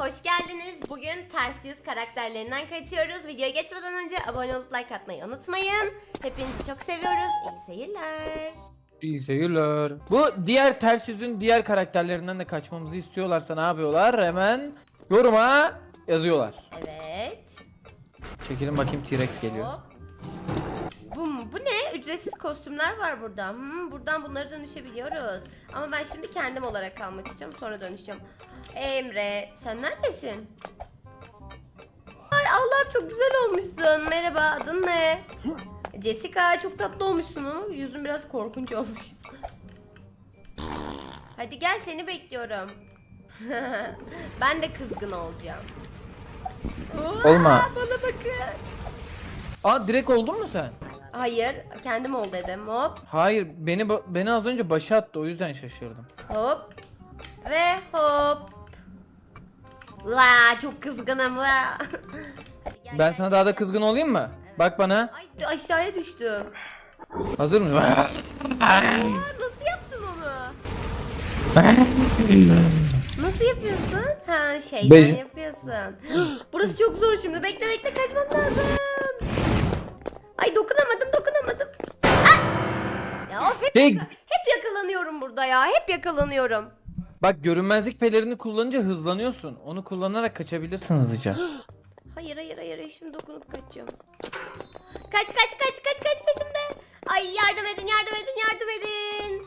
hoş geldiniz. Bugün ters yüz karakterlerinden kaçıyoruz. Videoya geçmeden önce abone olup like atmayı unutmayın. Hepinizi çok seviyoruz. İyi seyirler. İyi seyirler. Bu diğer ters yüzün diğer karakterlerinden de kaçmamızı istiyorlarsa ne yapıyorlar? Hemen yoruma yazıyorlar. Evet. Çekilin bakayım T-Rex geliyor. Hop. Bu, mu? bu ne? Ücretsiz kostümler var burada. Hmm, buradan bunları dönüşebiliyoruz. Ama ben şimdi kendim olarak kalmak istiyorum. Sonra dönüşeceğim. Emre, sen neredesin? Ay, Allah'ım çok güzel olmuşsun. Merhaba, adın ne? Jessica, çok tatlı olmuşsun. ama Yüzün biraz korkunç olmuş. Hadi gel seni bekliyorum. ben de kızgın olacağım. Olma. Aa, Bana bakın. Aa direkt oldun mu sen? Hayır, kendim ol dedim. Hop, Hayır beni ba- beni az önce başa attı o yüzden şaşırdım. hop ve hop. Vaa, çok kızgınım. Vaa. Hadi gel, Ben gel, sana daha da kızgın olayım mı? Bak bana. Ay aşağıya düştüm. Hazır mısın? Aa, nasıl yaptın onu? Nasıl yapıyorsun? Ha şeyden Bej- yapıyorsun. Burası çok zor şimdi. Bekle bekle kaçmam lazım. Ay dokunamadım dokunamadım. Ah! Ya of hep, Hey. yaka- hep yakalanıyorum burada ya. Hep yakalanıyorum. Bak görünmezlik pelerini kullanınca hızlanıyorsun. Onu kullanarak kaçabilirsin hızlıca. Hayır hayır hayır şimdi dokunup kaçacağım. Kaç kaç kaç kaç kaç peşimde. Ay yardım edin yardım edin yardım edin.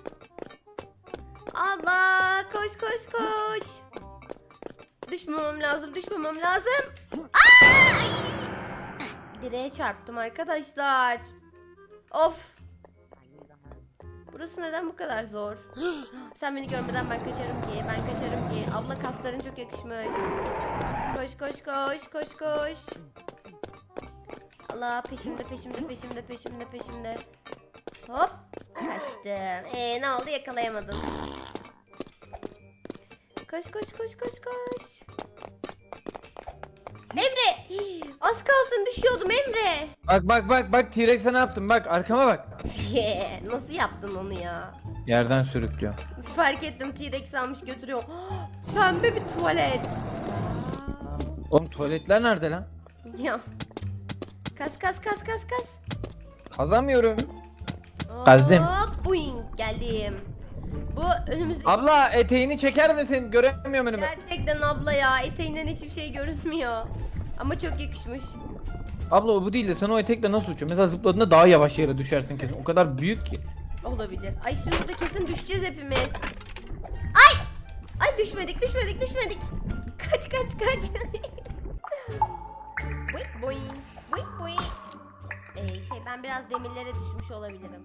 Allah koş koş koş. Düşmemem lazım düşmemem lazım. Aa! Direğe çarptım arkadaşlar. Of. Burası neden bu kadar zor? Sen beni görmeden ben kaçarım ki. Ben kaçarım ki. Abla kasların çok yakışmış. Koş koş koş koş koş. Allah peşimde peşimde peşimde peşimde peşimde. Hop kaçtım. Ee ne oldu yakalayamadım. Koş koş koş koş koş. Emre! Az kalsın düşüyordum Emre. Bak bak bak bak T-Rex'e ne yaptım bak arkama bak. Nasıl yaptın onu ya? Yerden sürüklüyor. Fark ettim T-Rex almış götürüyor. Pembe bir tuvalet. Oğlum tuvaletler nerede lan? Ya. Kas kas kas kas kas. Kazamıyorum. Kazdım. Hop, boing geldim. Bu önümüzdeki Abla eteğini çeker misin? Göremiyorum önümü. gerçekten abla ya eteğinden hiçbir şey görünmüyor. Ama çok yakışmış. Abla o bu değil de sen o etekle nasıl uçuyorsun? Mesela zıpladığında daha yavaş yere düşersin kesin. O kadar büyük ki. Olabilir. Ay şimdi burada kesin düşeceğiz hepimiz. Ay! Ay düşmedik düşmedik düşmedik. Kaç kaç kaç. boing boing boing boing. Ee, şey ben biraz demirlere düşmüş olabilirim.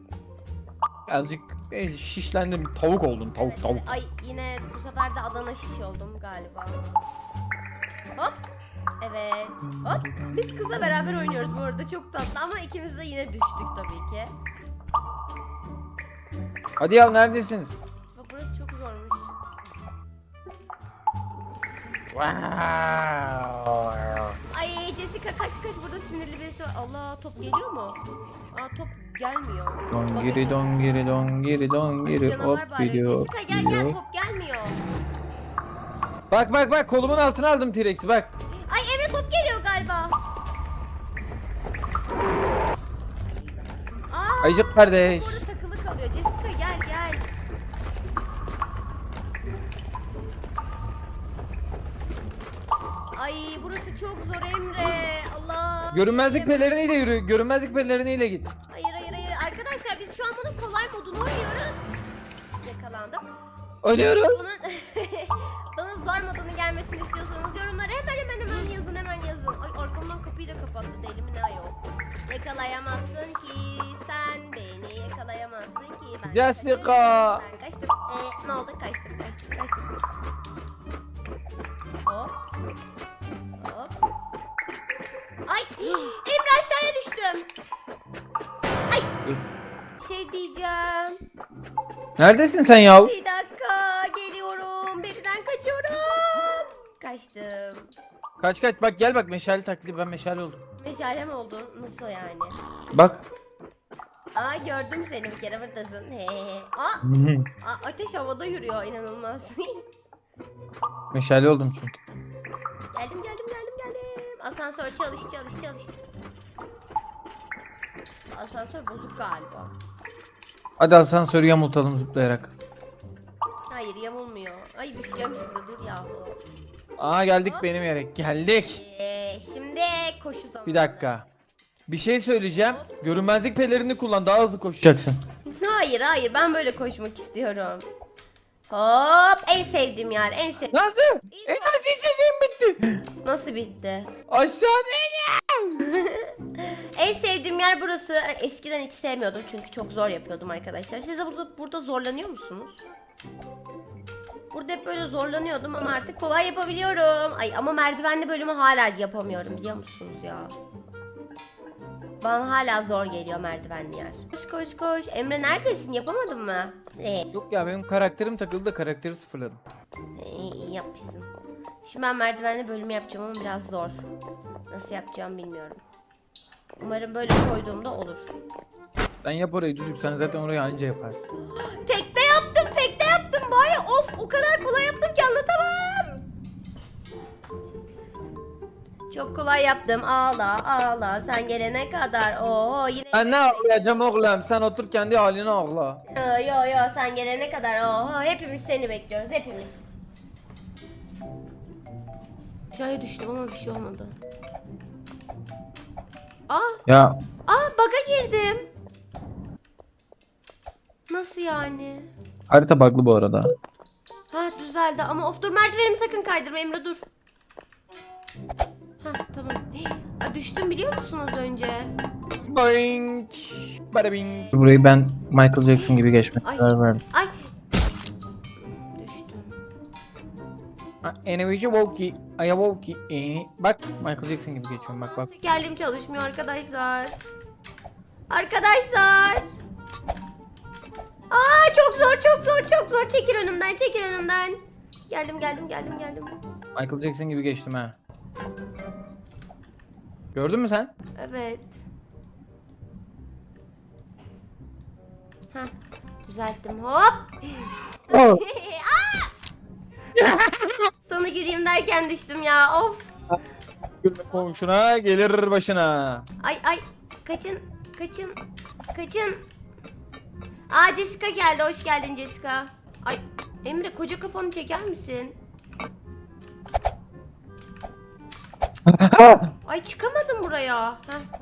Azıcık e, şişlendim. Tavuk oldun. Tavuk Evet, tavuk. Ay yine bu sefer de Adana şiş oldum galiba. Hop. Evet. Hop. Biz kızla beraber oynuyoruz bu arada çok tatlı ama ikimiz de yine düştük tabii ki. Hadi ya neredesiniz? Bak burası çok zormuş. Ay Jessica kaç kaç burada sinirli birisi var. Allah top geliyor mu? Aa top gelmiyor. Don giri don giri don giri don giri canavar hop bağırıyor. gidiyor. Jessica gel gel gidiyor. top gelmiyor. Bak bak bak kolumun altına aldım T-Rex'i bak. Ayıcık kardeş. Burada takılı kalıyor. Jessica gel gel. Ay burası çok zor Emre. Allah. Görünmezlik Emre. peleriniyle yürü. Görünmezlik peleriniyle git. Hayır hayır hayır. Arkadaşlar biz şu an bunun kolay modunu oynuyoruz. Yakalandım. Ölüyorum. Bunun bana zor modunun gelmesini istiyorsanız yorumlara hemen hemen hemen yazın. Ay arkamdan kapıyı da kapattı deli mi ne ayol. Yakalayamazsın ki sen beni yakalayamazsın ki ben Jessica. Ben kaçtım. Ee, ne oldu kaçtım kaçtım kaçtım. Hop. Hop. Ay Emre aşağıya düştüm. Dur. Şey diyeceğim. Neredesin sen ya? Bir dakika geliyorum. Birden kaçıyorum. Kaçtım. Kaç kaç bak gel bak meşale taklidi ben meşale oldum. Meşale mi oldu? Nasıl yani? Bak. Aa gördüm seni bir kere buradasın. He. Aa, aa, ateş havada yürüyor inanılmaz. meşale oldum çünkü. asansör çalış çalış çalış. Asansör bozuk galiba. Hadi asansörü yamultalım zıplayarak. Hayır yamulmuyor. Ay düşeceğim şimdi dur yahu. Aa geldik benim yere. Geldik. Ee, şimdi koşu zamanı. Bir dakika. Bir şey söyleyeceğim. Görünmezlik pelerini kullan daha hızlı koşacaksın. Hayır hayır ben böyle koşmak istiyorum. Hop en sevdiğim yer en sev. Nasıl? Enerji içeceğim bitti. Nasıl bitti? Aşağı En sevdiğim yer burası. Eskiden hiç sevmiyordum çünkü çok zor yapıyordum arkadaşlar. Siz de burada, burada zorlanıyor musunuz? Burada hep böyle zorlanıyordum ama artık kolay yapabiliyorum. Ay ama merdivenli bölümü hala yapamıyorum biliyor musunuz ya? Bana hala zor geliyor merdivenli yer. Koş koş koş. Emre neredesin? Yapamadın mı? Ee, Yok ya benim karakterim takıldı da karakteri sıfırladım. iyi, iyi yapmışsın. Şimdi ben merdivenli bölümü yapacağım ama biraz zor. Nasıl yapacağımı bilmiyorum. Umarım böyle koyduğumda olur. Ben yap orayı düdük sen zaten orayı anca yaparsın. o kadar kolay yaptım ki anlatamam. Çok kolay yaptım. Ağla, ağla. Sen gelene kadar. Oo, yine. Ben ne ağlayacağım oğlum sen otur kendi haline ağla. Yo, yo, yo, sen gelene kadar. Oo, hepimiz seni bekliyoruz, hepimiz. Aşağıya düştüm ama bir şey olmadı. Aa, Ya aa, baga girdim. Nasıl yani? harita bug'lı bu arada. Ha düzeldi ama of dur merdivenimi sakın kaydırma Emre dur. Ha tamam. Aa, düştüm biliyor musun az önce? Boing. Bada bing. Burayı ben Michael Jackson gibi geçmek Ay. karar verdim. Ay. Düştüm. Walkie. Ee, bak Michael Jackson gibi geçiyorum bak bak. Tekerleğim çalışmıyor arkadaşlar. Arkadaşlar. Çok zor. Çekil önümden çekil önümden. Geldim geldim geldim geldim. Michael Jackson gibi geçtim ha. Gördün mü sen? Evet. Heh, düzelttim hop. Oh. Aa! Sana güleyim derken düştüm ya of. Gülme komşuna gelir başına. Ay ay kaçın kaçın kaçın. Aa Jessica geldi hoş geldin Jessica. Ay Emre koca kafanı çeker misin? Ay çıkamadım buraya. Heh.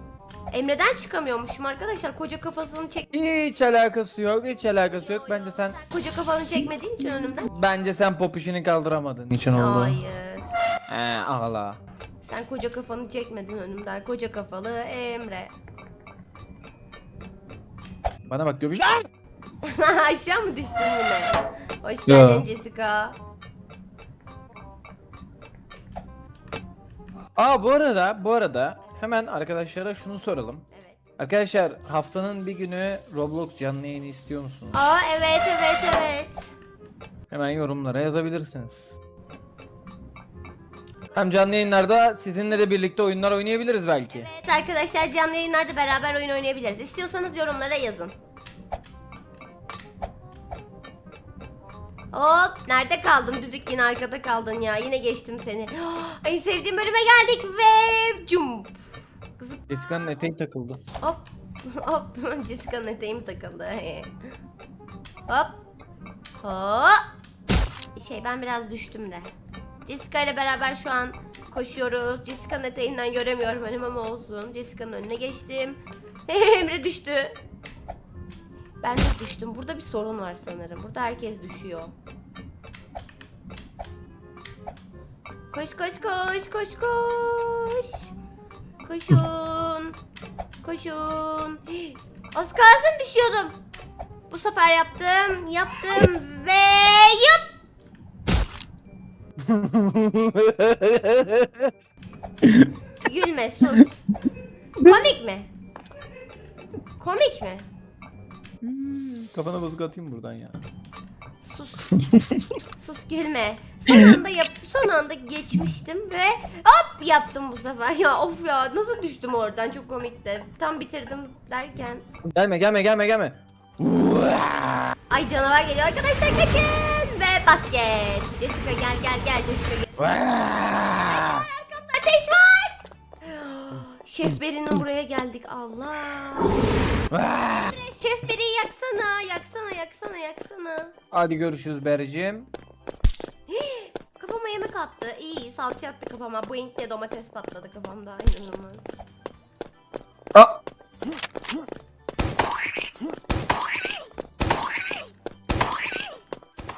Emre'den çıkamıyormuşum arkadaşlar. Koca kafasını çek. hiç alakası yok, hiç alakası yok. Bence sen Koca kafanı çekmediğin için önümden. bence sen pop işini kaldıramadın. Niçin oldu? Hayır. He ağla. Sen koca kafanı çekmedin önümden. Koca kafalı Emre. Bana bak göbüş. Aa! Aşağı mı düştün yine? Hoş Yo. geldin Jessica. Aa bu arada, bu arada hemen arkadaşlara şunu soralım. Evet. Arkadaşlar haftanın bir günü Roblox canlı yayını istiyor musunuz? Aa evet evet evet. Hemen yorumlara yazabilirsiniz. Hem canlı yayınlarda sizinle de birlikte oyunlar oynayabiliriz belki. Evet arkadaşlar canlı yayınlarda beraber oyun oynayabiliriz. İstiyorsanız yorumlara yazın. Hop nerede kaldın düdük yine arkada kaldın ya yine geçtim seni. En sevdiğim bölüme geldik ve jump. Kızım Jessica'nın eteği takıldı. hop hop Jessica'nın eteğim takıldı. hop hop. Şey ben biraz düştüm de. Jessica ile beraber şu an koşuyoruz. Jessica'nın eteğinden göremiyorum önüm ama olsun. Jessica'nın önüne geçtim. Emre düştü. Ben de düştüm. Burada bir sorun var sanırım. Burada herkes düşüyor. Koş koş koş koş koş. Koşun. Koşun. Az kalsın düşüyordum. Bu sefer yaptım. Yaptım ve yup. Gülme sus. Komik mi? Komik mi? Kafana bozuk atayım buradan ya. Sus. Sus gülme. Son anda yap son anda geçmiştim ve hop yaptım bu sefer. Ya of ya nasıl düştüm oradan çok komikti. Tam bitirdim derken. Gelme gelme gelme gelme. Ay canavar geliyor arkadaşlar kaçın ve basket. Jessica gel gel gel Jessica gel. Şef Beri'nin buraya geldik. Allah. Şef Beri'yi yaksana, yaksana, yaksana, yaksana. Hadi görüşürüz Bericim. Kafama yemek attı. İyi, salça attı kafama. Boing de domates patladı kafamda. İnanılmaz. Aa!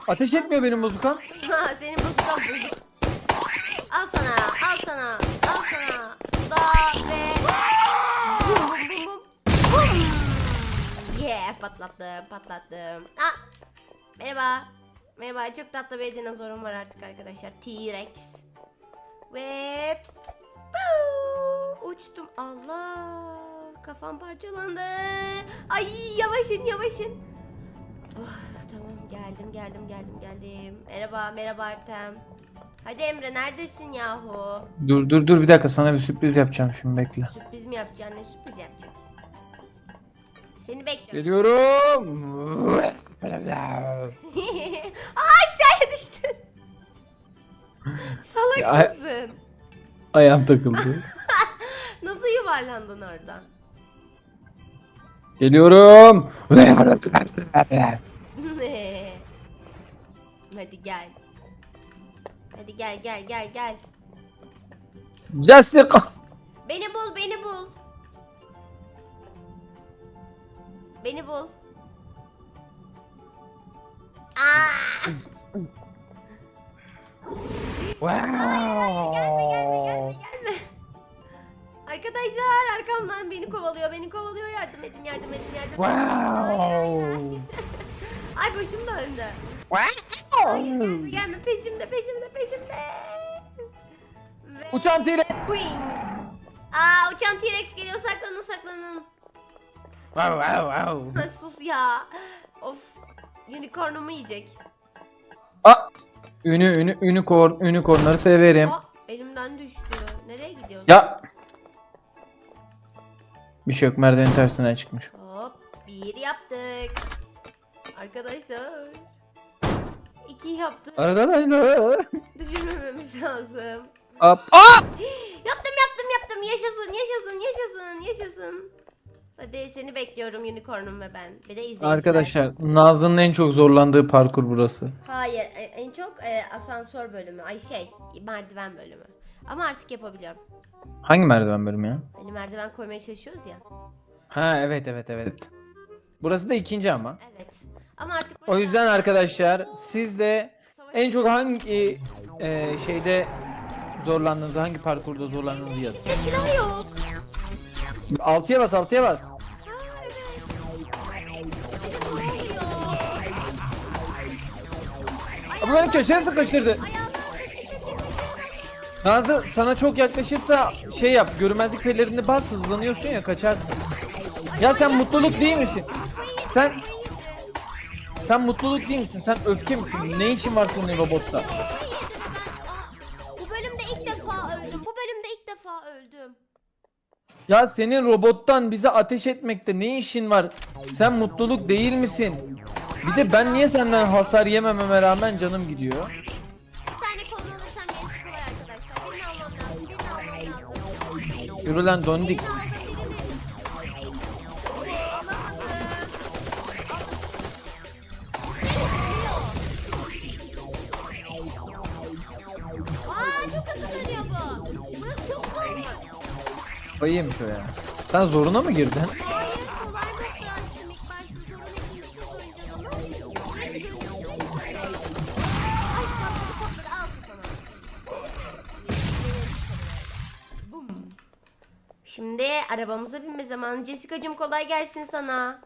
Ateş etmiyor benim bozukam. Ha, Senin. Al sana, al sana, al sana. Yeah, patlattım, patlattım. Ah, merhaba. Merhaba, çok tatlı bir dinozorum var artık arkadaşlar. T-Rex. Ve Puu! uçtum. Allah, kafam parçalandı. Ay yavaşın, yavaşın. Oh, tamam geldim geldim geldim geldim. Merhaba merhaba Artem. Hadi Emre neredesin yahu? Dur dur dur bir dakika sana bir sürpriz yapacağım şimdi bekle. Sürpriz mi yapacaksın? Ne sürpriz yapacaksın? Seni bekliyorum. Geliyorum. Aa aşağıya düştün. Salak Ya- mısın? Ayağım takıldı. Nasıl yuvarlandın oradan? Geliyorum. Hadi gel. Hadi gel gel gel gel. Jessica. Beni bul, beni bul. Beni bul. Aa! Wow. Gelme. Arkadaşlar arkamdan beni kovalıyor, beni kovalıyor. Yardım edin, yardım edin, yardım edin. Wow. Ay başım döndü. Wow. Gelme, gelme peşimde, peşimde, peşimde. Ve... Uçan. Boing. Aa uçan T-Rex geliyor, saklanın, saklanın. Wow wow wow. Nasıl ya? Of. Unicornumu yiyecek. Aa. Ünü ünü unicorn unicornları severim. Aa, elimden düştü. Nereye gidiyorsun? Ya. Bir şey yok merdivenin tersine çıkmış. Hop. Bir yaptık. Arkadaşlar. İki yaptık. Arkadaşlar. Düşünmememiz lazım. Hop. Aa! Yaptım yaptım yaptım. Yaşasın yaşasın yaşasın yaşasın. Hadi seni bekliyorum unicornum ve ben. Bir de izleyiciler. Arkadaşlar Nazlı'nın en çok zorlandığı parkur burası. Hayır e- en çok e, asansör bölümü. Ay şey merdiven bölümü. Ama artık yapabiliyorum. Hangi merdiven bölümü ya? Hani merdiven koymaya çalışıyoruz ya. Ha evet evet evet. Burası da ikinci ama. Evet. Ama artık O yüzden arkadaşlar siz de en çok hangi e, şeyde zorlandığınızı, hangi parkurda zorlandığınızı yazın. Ya silah yok. 6'ya bas, 6'ya bas. Ha evet. Ama beni köşeye sıkıştırdı. Nazlı sana çok yaklaşırsa şey yap, görünmezlik pelerini bas, hızlanıyorsun ya kaçarsın. Ya sen mutluluk değil misin? Sen sen mutluluk değil misin? Sen öfke misin? Ne işin var senin robotta? Bu bölümde ilk defa öldüm. Bu bölümde ilk defa öldüm. Ya senin robottan bize ateş etmekte ne işin var? Sen mutluluk değil misin? Bir de ben niye senden hasar yemememe rağmen canım gidiyor? Bir tane kolunu alırsam gerisi kolay arkadaşlar. Birini almam lazım. Birini almam lazım. Yürü lan dondik. Aa Bayıymış o ya. Sen zoruna mı girdin? Şimdi arabamıza binme zamanı. Jessica'cığım kolay gelsin sana.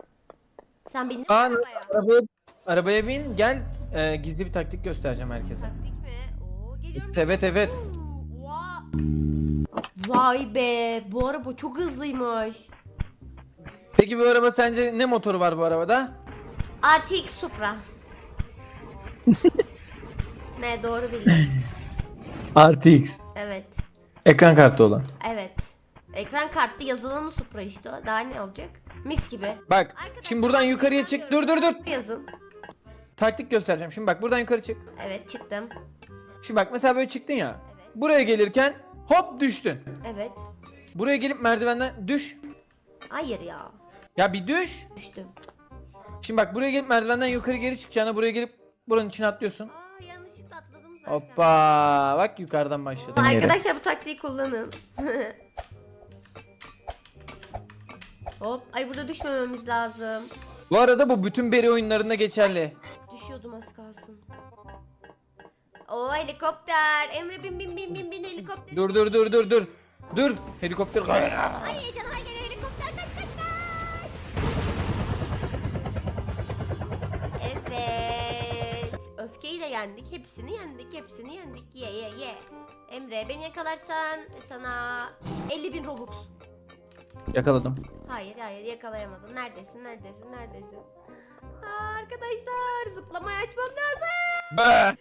Sen bindin mi Aa, arabaya? arabaya, arabaya bin gel Ee, gizli bir taktik göstereceğim herkese. Taktik mi? Oo geliyorum. Evet evet. Vay. Vay be bu araba çok hızlıymış. Peki bu araba sence ne motoru var bu arabada? RTX Supra. ne doğru bildin. RTX. Evet. Ekran kartı olan. Evet. Ekran kartlı yazılımı Supra işte o. Daha ne olacak? Mis gibi. Bak Arkadaşlar, şimdi buradan yukarıya çık. Dur dur dur. Yazın. Taktik göstereceğim. Şimdi bak buradan yukarı çık. Evet çıktım. Şimdi bak mesela böyle çıktın ya. Evet. Buraya gelirken hop düştün. Evet. Buraya gelip merdivenden düş. Hayır ya. Ya bir düş. Düştüm. Şimdi bak buraya gelip merdivenden yukarı geri çıkacağına buraya gelip buranın içine atlıyorsun. Aa yanlışlıkla atladım zaten. Hoppa. Bak yukarıdan başladı. Arkadaşlar bu taktiği kullanın. Hop. Ay burada düşmememiz lazım. Bu arada bu bütün beri oyunlarında geçerli. Düşüyordum az kalsın. Oo helikopter. Emre bin bin bin bin bin helikopter. Dur dur dur dur dur. Dur. Helikopter. Ay canavar geliyor helikopter kaç kaç kaç. Evet. Öfkeyi de yendik. Hepsini yendik. Hepsini yendik. Ye ye ye. Emre beni yakalarsan sana 50 bin robux. Yakaladım. Hayır hayır yakalayamadın. Neredesin neredesin neredesin? Aa, arkadaşlar zıplamayı açmam lazım. Be.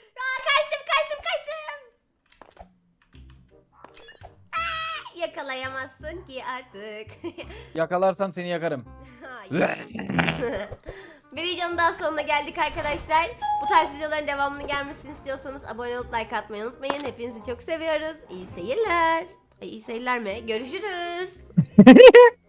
Yakalayamazsın ki artık. Yakalarsam seni yakarım. Hayır. Bir videonun daha sonuna geldik arkadaşlar. Bu tarz videoların devamını gelmesini istiyorsanız abone olup like atmayı unutmayın. Hepinizi çok seviyoruz. İyi seyirler. Ay, iyi seyirler mi? Görüşürüz.